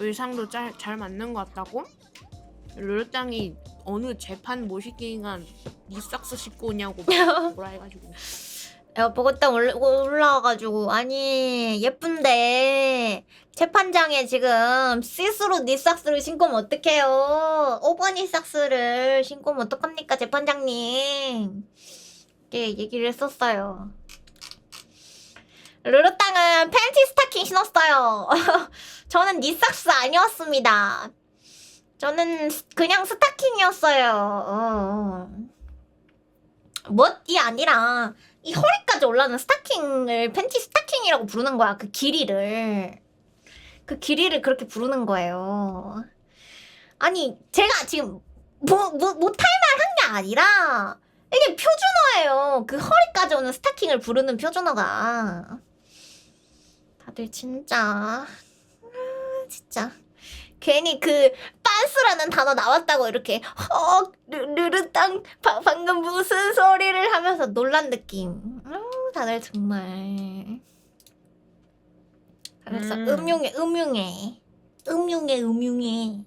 의상도 잘, 잘 맞는 것 같다고? 르르땅이 어느 재판 모시기가 니 삭스 씻고 오냐고 막 뭐라 해가지고. 내가 보고 딱 올라, 올라와가지고. 아니 예쁜데. 재판장에 지금 시스루 니삭스를 신고 오면 어떡해요? 오버니 삭스를 신고 오면 어떡합니까 재판장님? 이렇게 얘기를 했었어요. 르르땅은 팬티 스타 킹 신었어요 저는 니삭스 아니었습니다 저는 스- 그냥 스타킹이었어요 어. 멋이 아니라 이 허리까지 올라오는 스타킹을 팬티 스타킹이라고 부르는 거야. 그 길이를. 그 길이를 그렇게 부르는 거예요. 아니, 제가 지금 뭐, 뭐, 못할 말 한 게 아니라 이게 표준어예요. 그 허리까지 오는 스타킹을 부르는 표준어가. 다들 진짜. 아, 진짜. 괜히 그 빤스라는 단어 나왔다고 이렇게 어 르르땅 바- 방금 무슨 소리를 하면서 놀란 느낌. 어, 다들 정말. 그래서 음. 음. 음흉해, 음흉해, 음흉해, 음흉해.